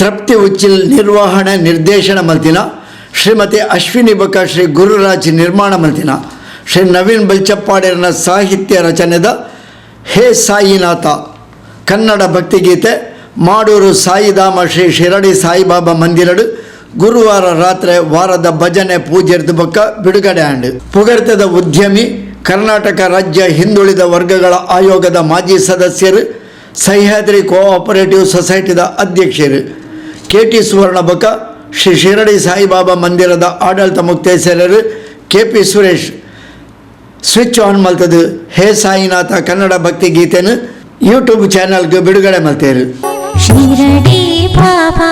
ತೃಪ್ತಿ ಉಚ್ಚಿಲ್ ನಿರ್ವಹಣೆ ನಿರ್ದೇಶನ ಮಲ್ತಿನ, ಶ್ರೀಮತಿ ಅಶ್ವಿನಿ ಬಕ ಶ್ರೀ ಗುರುರಾಜ್ ನಿರ್ಮಾಣ ಮಲ್ತಿನ, ಶ್ರೀ ನವೀನ್ ಬಲ್ಚಪ್ಪಾಡಿರನ ಸಾಹಿತ್ಯ ರಚನೆದ ಹೇ ಸಾಯಿನಾಥ, ಕನ್ನಡ ಭಕ್ತಿಗೀತೆ, ಮಾಡೂರು ಸಾಯಿಧಾಮ ಶ್ರೀ ಶಿರಡಿ ಸಾಯಿಬಾಬಾ ಮಂದಿರಡು, ಗುರುವಾರ ರಾತ್ರಿ ವಾರದ ಭಜನೆ ಪೂಜೆ ಬೊಕ್ಕ ಬಿಡುಗಡೆ ಆಂಡ್. ಪುಗರ್ತದ ಉದ್ಯಮಿ ಕರ್ನಾಟಕ ರಾಜ್ಯ ಹಿಂದುಳಿದ ವರ್ಗಗಳ ಆಯೋಗದ ಮಾಜಿ ಸದಸ್ಯರು, ಸಹ್ಯಾದ್ರಿ ಕೋಆಪರೇಟಿವ್ ಸೊಸೈಟಿದ ಅಧ್ಯಕ್ಷರು. ಕೆ ಟಿ ಸುವರ್ಣಬಕ ಶ್ರೀ ಶಿರಡಿ ಸಾಯಿಬಾಬಾ ಮಂದಿರದ ಆಡಳಿತ ಮುಕ್ತೇಶ್ವರರು K P Suresh, switch on ಮಲ್ತದು, ಹೇ ಸಾಯಿನಾಥ ಕನ್ನಡ ಭಕ್ತಿ ಗೀತೆನು, ಯೂಟ್ಯೂಬ್ ಚಾನಲ್ಗೆ ಬಿಡುಗಡೆ ಮಲ್ತೇರು. ಶಿರಡಿ ಬಾಬಾ,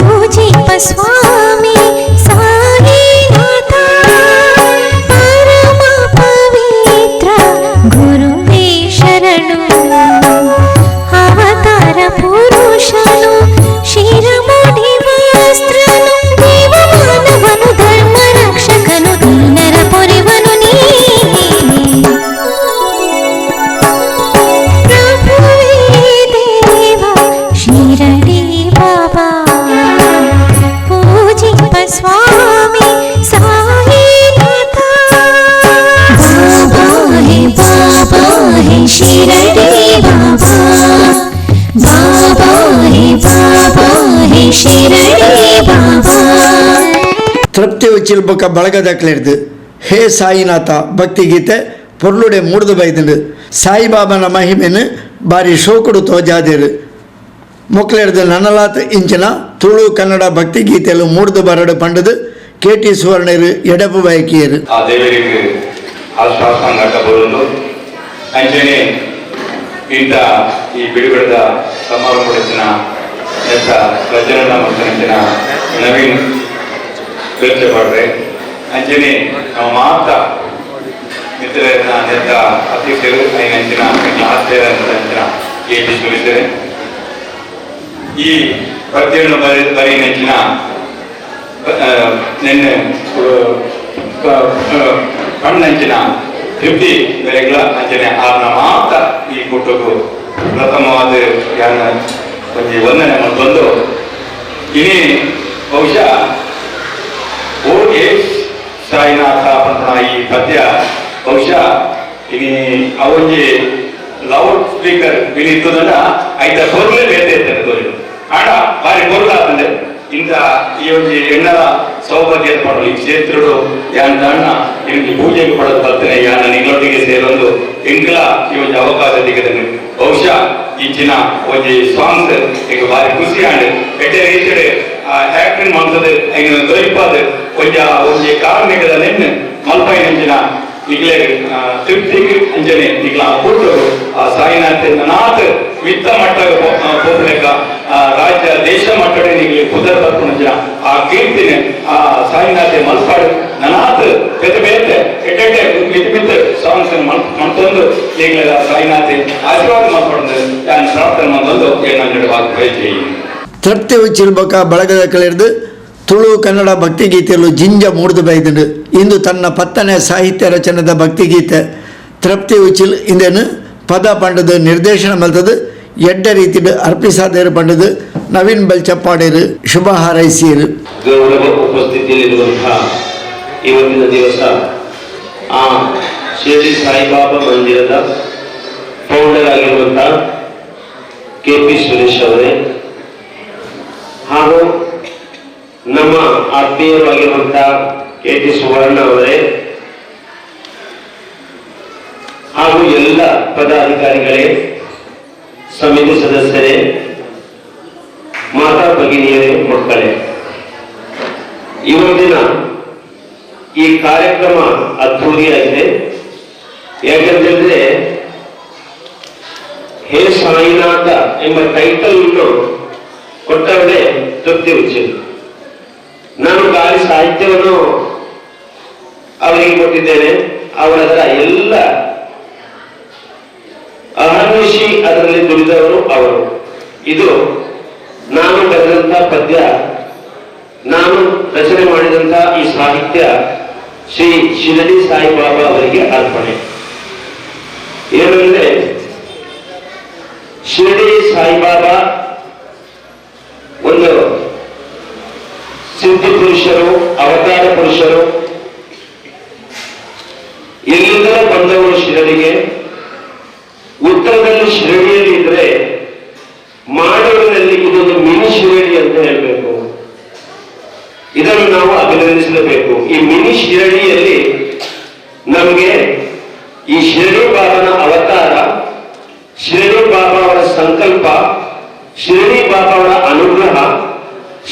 ಪೂಜಿಪ ತೃಪ್ತಿ ಉಚ್ಚಿಲ್ ಬೊಕ್ಕ ಬಳಗದಕ್ಲಿರ್ದು ಹೇ ಸಾಯಿನಾಥ ಭಕ್ತಿಗೀತೆ ಪೊರ್ಲುಡೆ ಮೂಡ್ದು ಬೈದಂಡು ಸಾಯಿಬಾಬನ ಮಹಿಮೆನು ಬಾರಿ ಶೋಕುಡು ತೋಜಾದೇರು ಮೊಕ್ಲೆರ್ದು ನನಲಾತ್ ಇಂಚಿನ ತುಳು ಕನ್ನಡ ಭಕ್ತಿಗೀತೆಲು ಮೂಡ್ದು ಬರಡು ಪಂಡದು ಕೆ ಟಿ ಸುವರ್ಣರು ಎಡಪು ಬಯಕಿಯರು ಆ ದೇವರಿಗೆ ಆಶ್ವಾಸನ ಕಟ್ಟಬಹುದು ಅಂಚನೆ ಇಂಥ ಈ ಬಿಡುಗಡೆದ ಸಮಾರಂಭದ ನೆತ್ತ ರಚನಾ ಮತ್ತು ನೆಚ್ಚಿನ ನವೀನ್ ಮಾಡ್ರೆ ಅಂಜನಿ ನಮ್ಮ ಮಾತ ಮಿತ್ರರನ್ನ ನೆತ್ತ ಅಧ್ಯಕ್ಷರು ಐನ ಅಂಚಿನ ಆಶ್ಚರ್ಯ ಅಂಚಿನ ಕೆ ಪಿ ಸುರಿದ್ದಾರೆ ಈ ಪದ್ಯವನ್ನು ಬರಿ ಬರಿ ನೆಚ್ಚಿನ ನಿನ್ನೆ ಕಣ್ಣಂಚಿನ ತೃಪ್ತಿ ಬೆಲೆಗಳ ಅಂಚನೆ ಆರ್ನ ಮಾತ್ರ ಈ ಕುಟುಂಬ ಪ್ರಥಮವಾದ ಯಾನ ಒಂದು ನಮ್ಮ ಬಂದು, ಇನಿ, ಬಹುಶಃ ಓಕೆ ಸಾಯಿನಾಥ ಪಂಥನ ಈ ಪದ್ಯ, ಬಹುಶಃ ಇನಿ ಅವಂಜಿ ಲೌಡ್ ಸ್ಪೀಕರ್ ವಿನಿತ್ತದನ್ನ ಐತ ಬರ್ಲೇ ಬೇತೆ ಅಂತ ಆಡ, ಬಾರಿ ಪೊರ್ಲಾತಂದೆ ಇಂಥ ಈ ಒಂದು ಹೆಣ್ಣರ ಸೌಭಾಗ್ಯ ಪಡಲು ಈ ಕ್ಷೇತ್ರಗಳು ಯಾನ ನಿಮಗೆ ಪೂಜೆಗೆ ಪಡೆದು ಬರ್ತೇನೆ. ಯಾನ ನಿಗಳೊಟ್ಟಿಗೆ ಸೇರೊಂದು ಎಂಕ್ಲ ಈ ಒಂದು ಅವಕಾಶ ದಿಗದನು ಬಹುಶಃ ಇಂಚಿನ ಒಂದು ಸಾಂಗ್ಸ್ ಈಗ ಬಾರಿ ಖುಷಿ ಆಂಡ್ ಎಟೆ ರೀತಿಯ ಆಕ್ಟಿಂಗ್ ಮಾಡ್ತದೆ ಐನ ದೊರಿಪಾದ ಒಂಜ ಒಂದು ಕಾರ್ಮಿಕದ ನೆನ್ನೆ ಮಲ್ಪೈ ನಂಚಿನ ಈಗಲೇ ತೃಪ್ತಿಗೆ ಅಂಜನೆ ಈಗಲ ಕೊಟ್ಟು ಆ ಸಾಯಿನಾಥ್ ನಾಥ್ ಮಿತ್ತ ಮಟ್ಟ ಹೋಗ್ಲೇಕ ರಾಜ್ಯ ದೇಶ ಮಟ್ಟದ ಈಗಲೇ ಕುದರ ಬರ್ಕೊಂಡ ಆ ಕೀರ್ತಿನ ಆ ಸಾಯಿನಾಥ್ ಮಲ್ಪಾಡು ನನಾಥ್ ಬೆತ್ತ ಬೇತೆ ಎಟ್ಟೆಟ್ಟೆ ಮಿತ್ ಮಿತ್ ಸಾಂಗ್ಸ್ ಮಾಡ್ತೊಂದು ಈಗಲೇ ಆ ಸಾಯಿನಾಥ್ ಆಶೀರ್ವಾದ ಮಾಡ್ಕೊಂಡು ನಾನು ಪ್ರಾರ್ಥನೆ ಮಾಡ್ಕೊಂಡು ಏನಂದ್ರೆ ವಾಕ್ ಬಯಸಿ ತೃಪ್ತಿ ಉಚ್ಚಿಲ್ ಬೊಕ್ಕ ಬಳಗದ ಕಳೆರ್ದು ತುಳು ಕನ್ನಡ ಭಕ್ತಿಗೀತೆಯಲ್ಲೂ ಜಿಂಜ ಮೂಡ್ದು ಬೈದಂಡು ಇಂದು ತನ್ನ ಪತ್ತನೇ ಸಾಹಿತ್ಯ ರಚನೆದ ಭಕ್ತಿಗೀತೆ ತೃಪ್ತಿ ಉಚ್ಚಿಲ್ ಇಂದೇನು ಪದ ಪಂಡದು ನಿರ್ದೇಶನ ಮಲ್ತದು ಎಡ್ಡ ರೀತಿಡು ಅರ್ಪಿಸಾದೇರು ಪಂಡದು ನವೀನ್ ಬಲ್ಚಪ್ಪಾಡೇರು ಶುಭ ಹಾರೈಸಿಯರು ಗೌರವ ಉಪಸ್ಥಿತಿಯಲ್ಲಿರುವಂತಹ ಇವತ್ತಿನ ದಿವಸ ಆ ಶಿರಡಿ ಸಾಯಿಬಾಬಾ ಮಂದಿರದ ಫೌಂಡರ್ ಆಗಿರುವಂತಹ ಕೆ ಪಿ ಸುರೇಶ್ ಅವರೇ ಹಾಗೂ ನಮ್ಮ ಆತ್ಮೀಯರಾಗಿರುವಂತಹ ಕೆ ಟಿ ಸುವರ್ಣ ಅವರೇ. ಹಾಗೂ ಎಲ್ಲ ಪದಾಧಿಕಾರಿಗಳೇ. ಸಮಿತಿ ಸದಸ್ಯರೇ, ಮಾತಾ ಭಗಿನಿಯರೇ, ಮಕ್ಕಳೇ, ಇವತ್ತಿನ ಈ ಕಾರ್ಯಕ್ರಮ ಅದ್ಧೂರಿಯಾಗಿದೆ ಯಾಕಂತಂದ್ರೆ ಹೇ ಸಾಯಿನಾಥ ಎಂಬ ಟೈಟಲ್ ಅನ್ನು ಕೊಟ್ಟವರೇ ತೃಪ್ತಿ ಉಚ್ಚಿಲ್ ನಾನು ಗಾಳಿ ಸಾಹಿತ್ಯವನ್ನು ಅವರಿಗೆ ಕೊಟ್ಟಿದ್ದೇನೆ. ಅವರ ಎಲ್ಲ ಅಹರ್ನಿಶಿ ಅದರಲ್ಲಿ ದುಡಿದವರು ಅವರು. ಇದು ನಾನು ಬರೆದಂತ ಪದ್ಯ, ನಾನು ರಚನೆ ಮಾಡಿದಂತ ಈ ಸಾಹಿತ್ಯ ಶ್ರೀ ಶಿರಡಿ ಸಾಯಿಬಾಬಾ ಅವರಿಗೆ ಅರ್ಪಣೆ. ಏನಂದ್ರೆ, ಶಿರಡಿ ಸಾಯಿಬಾಬಾ ಒಂದು ಸಿದ್ಧಿ ಪುರುಷರು, ಅವತಾರ ಪುರುಷರು. ಎಲ್ಲಿಂದಲೂ ಬಂದವರು ಶಿರಡಿಗೆ. ಉತ್ತರದಲ್ಲಿ ಶ್ರೇಣಿಯಲ್ಲಿ ಇದ್ರೆ ಮಾಡೂರಿನಲ್ಲಿ ಇದೊಂದು ಮಿನಿ ಶ್ರೇಣಿ ಅಂತ ಹೇಳಬೇಕು. ಇದನ್ನು ನಾವು ಅಭಿನಂದಿಸಲೇಬೇಕು ಈ ಮಿನಿ ಶ್ರೇಣಿಯಲ್ಲಿ ನಮಗೆ ಈ ಶ್ರೇಣು ಬಾಬನ ಅವತಾರ ಶ್ರೇಣು ಬಾಬಾ ಅವರ ಸಂಕಲ್ಪ ಶ್ರೇಣಿ ಬಾಬಾ ಅವರ ಅನುಗ್ರಹ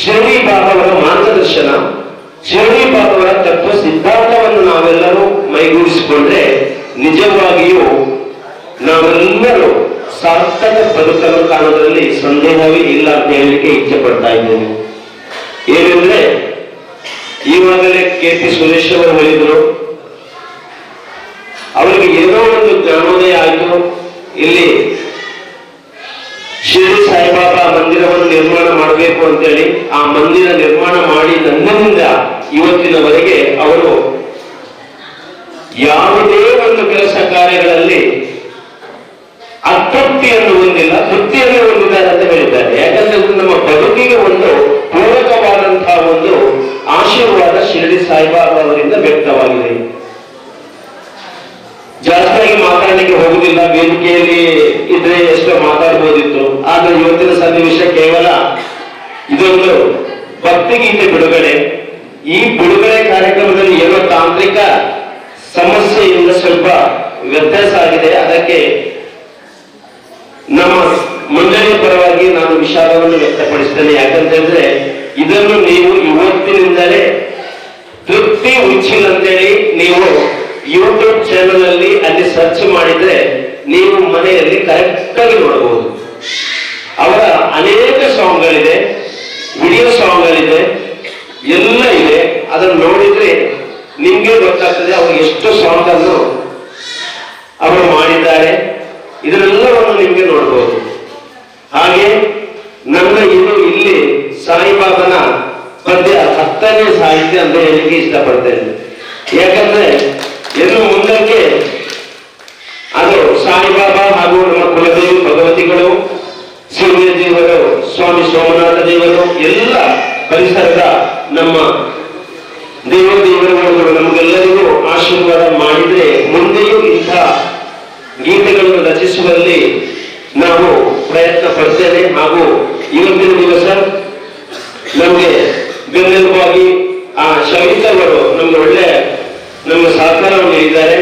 ಶ್ರೇಣಿ ಬಾಬಾ ಅವರ ಮಾರ್ಗದರ್ಶನ ಶ್ರೇಣಿ ಬಾಬಾ ಅವರ ತತ್ವ ಸಿದ್ಧಾಂತವನ್ನು ನಾವೆಲ್ಲರೂ ಮೈಗೂಡಿಸಿಕೊಂಡ್ರೆ ನಿಜವಾಗಿಯೂ ಸಾರ್ಥಕ ಬದುಕನ್ನು ಕಾಣೋದ್ರಲ್ಲಿ ಸಂದೇಹವೇ ಇಲ್ಲ ಅಂತ ಹೇಳಲಿಕ್ಕೆ ಇಚ್ಛೆ ಪಡ್ತಾ ಇದ್ದೇನೆ. ಏನೆಂದ್ರೆ, ಈವಾಗಲೇ ಕೆ ಪಿ ಸುರೇಶ್ ಅವರು ಹೇಳಿದ್ರು, ಅವರಿಗೆ ಏನೋ ಒಂದು ಜ್ಞಾನೋದಯ ಆಯಿತು, ಇಲ್ಲಿ ಶಿರಡಿ ಸಾಯಿಬಾಬಾ ಮಂದಿರವನ್ನು ನಿರ್ಮಾಣ ಮಾಡಬೇಕು ಅಂತೇಳಿ ಆ ಮಂದಿರ ನಿರ್ಮಾಣ ಮಾಡಿ ನನ್ನಿಂದ ಇವತ್ತಿನವರೆಗೆ ಅವರು ಯಾವುದೇ ಒಂದು ಕೆಲಸ ಕಾರ್ಯಗಳಲ್ಲಿ ಅತೃಪ್ತಿಯನ್ನು ಹೊಂದಿಲ್ಲ, ತೃಪ್ತಿಯನ್ನು ಹೊಂದಿದ್ದಾರೆ ಅಂತ ಹೇಳಿದ್ದಾರೆ. ಯಾಕಂದ್ರೆ ಇದು ನಮ್ಮ ಬದುಕಿಗೆ ಒಂದು ಪೂರಕವಾದಂತಹ ಒಂದು ಆಶೀರ್ವಾದ ಶಿರಡಿ ಸಾಯಿಬಾಬಾ ಅವರಿಂದ ವ್ಯಕ್ತವಾಗಿದೆ. ಜಾಸ್ತಿಯಾಗಿ ಮಾತಾಡಲಿಕ್ಕೆ ಹೋಗುದಿಲ್ಲ, ವೇದಿಕೆಯಲ್ಲಿ ಇದ್ರೆ ಎಷ್ಟೋ ಮಾತಾಡ್ಬೋದಿತ್ತು. ಆದ್ರೆ ಇವತ್ತಿನ ಸನ್ನಿವೇಶ ಕೇವಲ ಇದೊಂದು ಭಕ್ತಿಗೀತೆ ಬಿಡುಗಡೆ. ಈ ಬಿಡುಗಡೆ ಕಾರ್ಯಕ್ರಮದಲ್ಲಿ ಏನೋ ತಾಂತ್ರಿಕ ಸಮಸ್ಯೆಯಿಂದ ಸ್ವಲ್ಪ ವ್ಯತ್ಯಾಸ ಆಗಿದೆ. ಅದಕ್ಕೆ ನಮ್ಮ ಮಂಡಳಿ ಪರವಾಗಿ ನಾನು ವಿಷಾದವನ್ನು ವ್ಯಕ್ತಪಡಿಸ್ತೇನೆ ಯಾಕಂತ ಹೇಳಿದ್ರೆ, ಇದನ್ನು ನೀವು ಇವತ್ತಿನಿಂದಲೇ ತೃಪ್ತಿ ಉಚ್ಚಿಲ್ ಅಂತೇಳಿ ನೀವು ಯೂಟ್ಯೂಬ್ ಚಾನಲ್ ಅಲ್ಲಿ ಅಲ್ಲಿ ಸರ್ಚ್ ಮಾಡಿದ್ರೆ ನೀವು ಮನೆಯಲ್ಲಿ ಕರೆಕ್ಟ್ ಆಗಿ ನೋಡಬಹುದು. ಅವರ ಅನೇಕ ಸಾಂಗ್ಗಳಿದೆ ವಿಡಿಯೋ ಸಾಂಗ್ಗಳಿದೆ ಎಲ್ಲ ಇದೆ. ಅದನ್ನು ನೋಡಿದ್ರೆ ನಿಮ್ಗೆ ಗೊತ್ತಾಗ್ತದೆ ಅವರು ಎಷ್ಟು ಸಾಂಗ್ ಅನ್ನು ಅವರು ಮಾಡಿದ್ದಾರೆ. ಇದನ್ನೆಲ್ಲವನ್ನು ನಿಮಗೆ ನೋಡಬಹುದು ಹಾಗೆ ನನ್ನ ಇನ್ನು ಇಲ್ಲಿ ಸಾಯಿಬಾಬನ ಪದ್ಯ ಹತ್ತನೇ ಸಾಹಿತ್ಯ ಅಂತ ಹೇಳಿಕೆ ಇಷ್ಟಪಡ್ತೇನೆ ಯಾಕಂದ್ರೆ ಇನ್ನು ಮುಂದಕ್ಕೆ ಅದು ಸಾಯಿಬಾಬಾ ಹಾಗೂ ನಮ್ಮ ಕುಲದೇವಿ ಭಗವತಿಗಳು ಸೂರ್ಯ ದೇವರು ಸ್ವಾಮಿ ಸೋಮನಾಥ ದೇವರು, ಎಲ್ಲ ಪರಿಸರದ ನಮ್ಮ ದೇವ ದೇವರುಗಳು ನಮಗೆಲ್ಲರಿಗೂ ಆಶೀರ್ವಾದ ಮಾಡಿದ್ರೆ ಮುಂದೆಯೂ ಇಂಥ ಗೀತೆಗಳನ್ನು ರಚಿಸುವಲ್ಲಿ ನಾವು ಪ್ರಯತ್ನ ಪಡ್ತೇವೆ. ಹಾಗೂ ಇವತ್ತಿನ ದಿವಸ ನಮಗೆ ಬೆನ್ನೆಲುಬಾಗಿ ಆ ಶವಿತವರು ನಮ್ಗೆ ಒಳ್ಳೆ ನಮ್ಮ ಸಹಕಾರವನ್ನು ನೀಡಿದ್ದಾರೆ.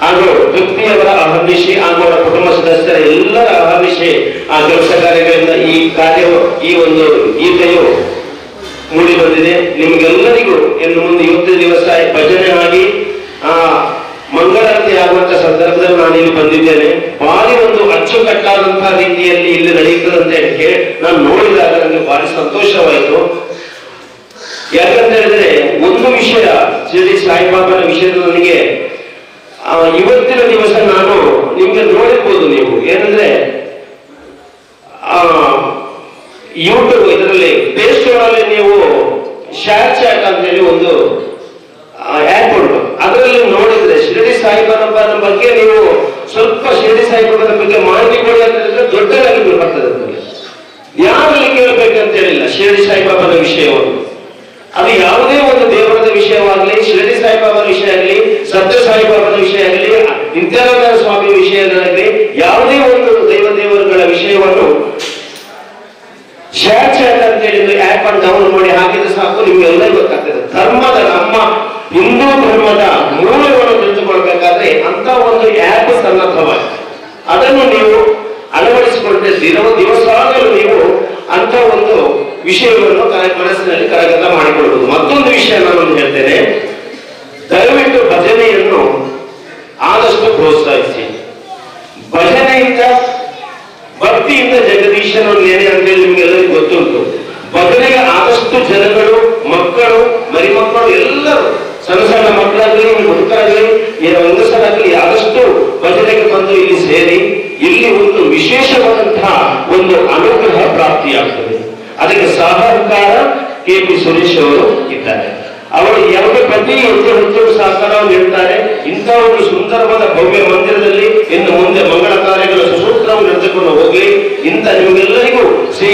ಹಾಗೂ ತೃಪ್ತಿಯವರ ಅಹರ್ನಿಶಿ ಹಾಗೂ ಅವರ ಕುಟುಂಬ ಸದಸ್ಯರ ಎಲ್ಲರ ಅಹರ್ನಿಶಿ ಆ ಕೆಲಸ ಕಾರ್ಯಗಳಿಂದ ಈ ಕಾರ್ಯವು, ಈ ಒಂದು ಗೀತೆಯು ಮೂಡಿ ಬಂದಿದೆ. ನಿಮಗೆಲ್ಲರಿಗೂ ಇನ್ನು ಮುಂದೆ ಇವತ್ತಿನ ದಿವಸ ಭಜನೆ ಆಗಿ ಆ ಆಗುವಂತ ಸಂದರ್ಭದಲ್ಲಿ ನಾನು ಇಲ್ಲಿ ಬಂದಿದ್ದೇನೆ. ಭಾರಿ ಒಂದು ಅಚ್ಚುಕಟ್ಟಾದಂತಹ ರೀತಿಯಲ್ಲಿ ಇಲ್ಲಿ ನಡೆಯುತ್ತದೆ ಅಂತ ನಾನು ನೋಡಿದಾಗ ನನಗೆ ಭಾರಿ ಸಂತೋಷವಾಯಿತು. ಯಾಕಂತ ಹೇಳಿದ್ರೆ ಒಂದು ವಿಷಯ ಶಿರಡಿ ಸಾಯಿಬಾಬಾನ ವಿಷಯದ ನನಗೆ ಆ, ಇವತ್ತಿನ ದಿವಸ ನಾನು ನಿಮ್ಗೆ ನೋಡಿರ್ಬೋದು ನೀವು. ಏನಂದ್ರೆ ಆ ಯೂಟ್ಯೂಬ್ ಇದರಲ್ಲಿ ಪ್ಲೇ ಸ್ಟೋರ್ ಅಲ್ಲಿ ನೀವು ಶ್ಯಾಟ್ ಚಾಟ್ ಅಂತ ಹೇಳಿ ಒಂದು ಆ್ಯಪ್ ಉಂಟು ಅದರಲ್ಲಿ ಸಾಯಿಬಾಬನ ಬಗ್ಗೆ ನೀವು ಸ್ವಲ್ಪ ಶಿರಡಿ ಸಾಯಿಬಾಬನ ಬಗ್ಗೆ ಮಾಹಿತಿ ಕೊಡಿ ಅಂತ ಹೇಳಿದ್ರೆ ದೊಡ್ಡದಾಗಿ ಬರ್ತದೆ ಅದರಲ್ಲಿ ಯಾರಲ್ಲಿ ಕೇಳಬೇಕಂತ ಹೇಳಿಲ್ಲ ಶಿರಡಿ ಸಾಯಿಬಾಬನ ವಿಷಯವನ್ನು. ಅದು ಯಾವುದೇ ಒಂದು ದೇವರದ ವಿಷಯವಾಗಲಿ, ಶಿರಡಿ ಸಾಯಿಬಾಬನ ವಿಷಯ ಆಗಲಿ, ಸತ್ಯ ಸಾಯಿಬಾಬನ ವಿಷಯ ಆಗಲಿ ನಿತ್ಯಾನಂದ ಸ್ವಾಮಿ ವಿಷಯದಾಗಲಿ ಯಾವುದೇ ಒಂದು ದೈವ ದೇವರುಗಳ ವಿಷಯವನ್ನು ಶೇರ್ ಚಾಟ್ ಅಂತ ಹೇಳಿದ್ರೆ ಆ್ಯಪ್ ಅನ್ನು ಡೌನ್ಲೋಡ್ ಮಾಡಿ ಹಾಕಿದ್ರೆ ಸಾಕು ನಿಮ್ಗೆ ಎಲ್ಲ ಗೊತ್ತಾಗ್ತದೆ ಧರ್ಮದ ನಮ್ಮ ಹಿಂದೂ ಧರ್ಮದ ಮೂಲವನ್ನು ತಿಳಿದುಕೊಳ್ಬೇಕಾದ್ರೆ ಅಂತ ಒಂದು ಆ್ಯಪ್ ಸನ್ನದ್ಧವಾಗಿದೆ ಅದನ್ನು ನೀವು ಅಳವಡಿಸಿಕೊಂಡ್ರೆ ದಿನ ದಿವಸಾಗಲೂ ನೀವು ಅಂತ ಒಂದು ವಿಷಯವನ್ನು ಕ- ಮನಸ್ಸಿನಲ್ಲಿ ಕರಗತ ಮಾಡಿಕೊಳ್ಳಬಹುದು ಮತ್ತೊಂದು ವಿಷಯ ನಾನು ಹೇಳ್ತೇನೆ ದಯವಿಟ್ಟು ಭಜನೆಯನ್ನು ಆದಷ್ಟು ಪ್ರೋತ್ಸಾಹಿಸಿ. ಭಜನೆಯಿಂದ ಭಕ್ತಿಯಿಂದ ಜಗದೀಶನ ನೆನೆ ಅಂತೇಳಿ ನಿಮ್ಗೆಲ್ಲರಿಗೂ ಗೊತ್ತುಂಟು. ಭಜನೆಗೆ ಆದಷ್ಟು ಜನಗಳು, ಮಕ್ಕಳು, ಮರಿಮಕ್ಕಳು ಎಲ್ಲರೂ, ಸಣ್ಣ ಸಣ್ಣ ಮಕ್ಕಳಾಗಲಿ ಮುದುಕರಾಗಲಿ ಹೆಂಗಸರಾಗಲಿ ಆದಷ್ಟು ಭಜನೆಗೆ ಬಂದು ಇಲ್ಲಿ ಸೇರಿ, ಇಲ್ಲಿ ಒಂದು ವಿಶೇಷವಾದಂತಹ ಒಂದು ಅನುಗ್ರಹ ಪ್ರಾಪ್ತಿಯಾಗ್ತದೆ. ಅದಕ್ಕೆ ಸಹಕಾರ ಕೆ ಪಿ ಸುರೇಶ್ ಅವರು ಇದ್ದಾರೆ. ಅವರು ಎರಡು ಪ್ರತಿ ಹೆಚ್ಚು ಹೆಚ್ಚು ಸಹಕಾರವನ್ನು ನೀಡುತ್ತಾರೆ ಇಂಥ ಒಂದು ಸುಂದರವಾದ ಭವ್ಯ ಮಂದಿರದಲ್ಲಿ ಇನ್ನು ಮುಂದೆ ಮಂಗಳ ಕಾರ್ಯಗಳ ಸುಸೂತ್ರವನ್ನು ನಡೆದುಕೊಂಡು ಹೋಗಲಿ ಇಂಥ ನಿಮಗೆಲ್ಲರಿಗೂ ಶ್ರೀ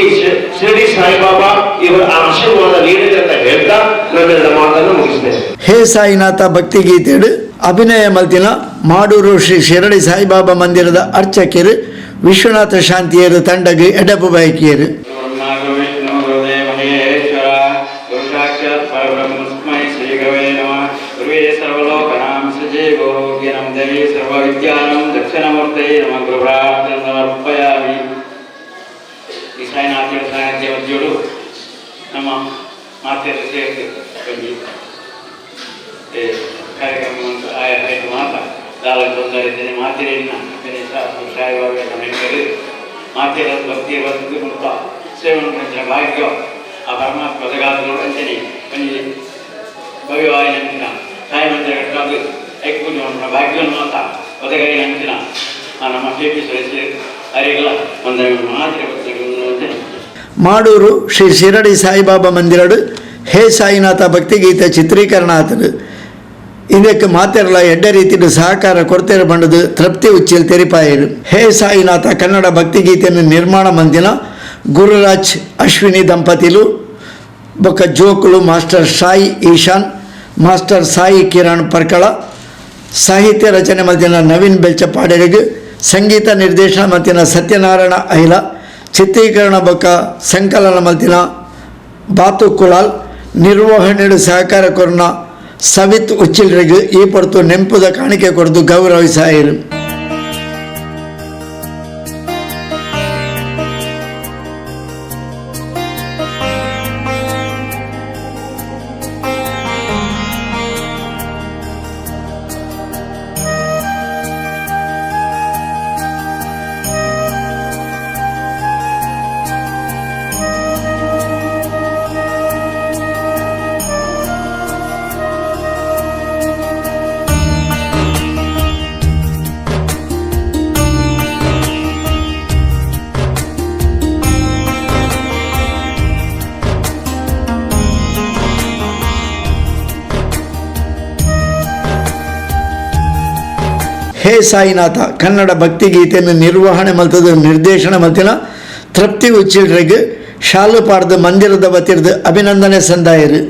ಶಿರಡಿ ಸಾಯಿಬಾಬಾ ಇವರ ಆಶೀರ್ವಾದ ನೀಡಿದೆ ಅಂತ ಹೇಳ್ತಾ ನನ್ನೆರಡು ಮಾತನ್ನು ಮುಗಿಸಿದೆ ಹೇ ಸಾಯಿನಾಥ ಭಕ್ತಿ ಗೀತೆಡು ಅಭಿನಯ ಮಲ್ತಿನ ಮಾಡೂರು ಶ್ರೀ ಶಿರಡಿ ಸಾಯಿಬಾಬಾ ಮಂದಿರದ ಅರ್ಚಕಿಯರು ವಿಶ್ವನಾಥ ಶಾಂತಿಯರು, ತಂಡಗೆ ಎಡಪು ಬಯಕಿಯರು ವಜ್ಜೋಡು ನಮ್ಮ ಮಾತೆಯರು ಸೇರಿಸಿ ಬಂದು ಆಯ ಐದು ಮಾತ ದಾಲ ತೊಂದರಿದ್ದೇನೆ ಮಾತಿರೇನ ಸಾಯಿಬಾಬಾ ನಮ್ಮ ಮಾತೆಯ ಭಕ್ತಿ ಬಂದು ಮುಲ್ಪ ಸೇವನೆ ಭಾಗ್ಯ. ಆ ಪರಮಾತ್ಮ ಒದಗಾದ ಅಂಚನೆ ಒಂಜಿ ಭವ್ಯವಾಯಿ ನಂಚಿನ ಸಾಯಿ ಮಂದಿರ ಕಟ್ಟದು ಐಕೂಜ ಭಾಗ್ಯ ಮಾತ ಆ ನಮ್ಮ ಕೆ ಪಿ ಸದಸ್ಯರು ಅರಿಗಳ ಒಂದು ಮಾತಿರ ಮಾಡೂರು ಶ್ರೀ ಶಿರಡಿ ಸಾಯಿಬಾಬಾ ಮಂದಿರಡು, ಹೇ ಸಾಯಿನಾಥ ಭಕ್ತಿಗೀತೆ ಚಿತ್ರೀಕರಣ ಆತದು ಇದಕ್ಕೆ ಮಾತೆರಲ ಎಡ್ಡ ರೀತಿಯ ಸಹಕಾರ ಕೊಡ್ತೇರು ಬಂಡದು ತೃಪ್ತಿ ಉಚ್ಚಿಲ್ ತೆರಿಪಾಯರು ಹೇ ಸಾಯಿನಾಥ ಕನ್ನಡ ಭಕ್ತಿಗೀತೆಯನ್ನು ನಿರ್ಮಾಣ ಮಂದಿನ ಗುರುರಾಜ್ ಅಶ್ವಿನಿ ದಂಪತಿಲು ಬೊಕ್ಕ ಜೋಕುಲು ಮಾಸ್ಟರ್ ಸಾಯಿ ಈಶಾನ್, ಮಾಸ್ಟರ್ ಸಾಯಿ ಕಿರಣ್ ಪರ್ಕಳ, ಸಾಹಿತ್ಯ ರಚನೆ ಮಧ್ಯನ ನವೀನ್ ಬೆಲ್ಚಪಾಡೆರಿಗೆ ಸಂಗೀತ ನಿರ್ದೇಶನ ಮತ್ತಿನ ಸತ್ಯನಾರಾಯಣ ಐಲ ಚಿತ್ರೀಕರಣ ಬೊಕ್ಕ ಸಂಕಲನ ಮಲ್ತಿನ ಬಾತು ಕುಲಾಲ್ ನಿರ್ವಹಣೆಡು ಸಹಕಾರ ಕೊರನ ಸವಿತ್ ಉಚ್ಚಿಲ್ರಿಗೆ ಈ ಪೊರ್ತು ನೆಂಪುದ ಕಾಣಿಕೆ ಕೊಡದು ಗೌರವಿಸಾಯರು. ಹೇ ಸಾಯಿನಾಥ, ಕನ್ನಡ ಭಕ್ತಿಗೀತೆಯನ್ನು ನಿರ್ವಹಣೆ ಮಲ್ತದ ನಿರ್ದೇಶನ ಮಲ್ತಿನ ತೃಪ್ತಿ ಉಚ್ಚಿಡ್ರಿಗೆ ಶಾಲು ಪಾಡ್ದು ಮಂದಿರದ ವತಿರ್ದು ಅಭಿನಂದನೆ ಸಂದಾಯರು.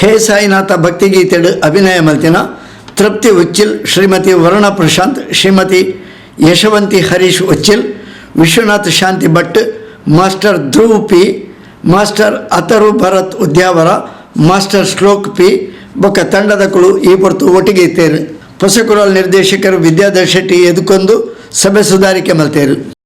ಹೇ ಸಾಯಿನಾಥ ಭಕ್ತಿಗೀತೆಡು ಅಭಿನಯ ಮಲ್ತಿನ Trupti Uchil, Shrimati Varuna Prashanth, Shrimati Yashavanthi Harish Uchil, Vishwanath Shanti Bhat, master Dhruv P, master Atharv Bharath Udyavara, master Shlok P, ಬೊಕ್ಕ ತಂಡದ ಕುಳು ಈ ಹೊರತು ಒಟ್ಟಿಗೆ ಇತ್ತೇರು. ಪೊಸಕುರಲ್ ನಿರ್ದೇಶಕರು ವಿದ್ಯಾಧರ್ ಶೆಟ್ಟಿ ಎದುಕೊಂದು ಸಭೆ ಸುಧಾರಿಕೆ ಮಲ್ತೇರು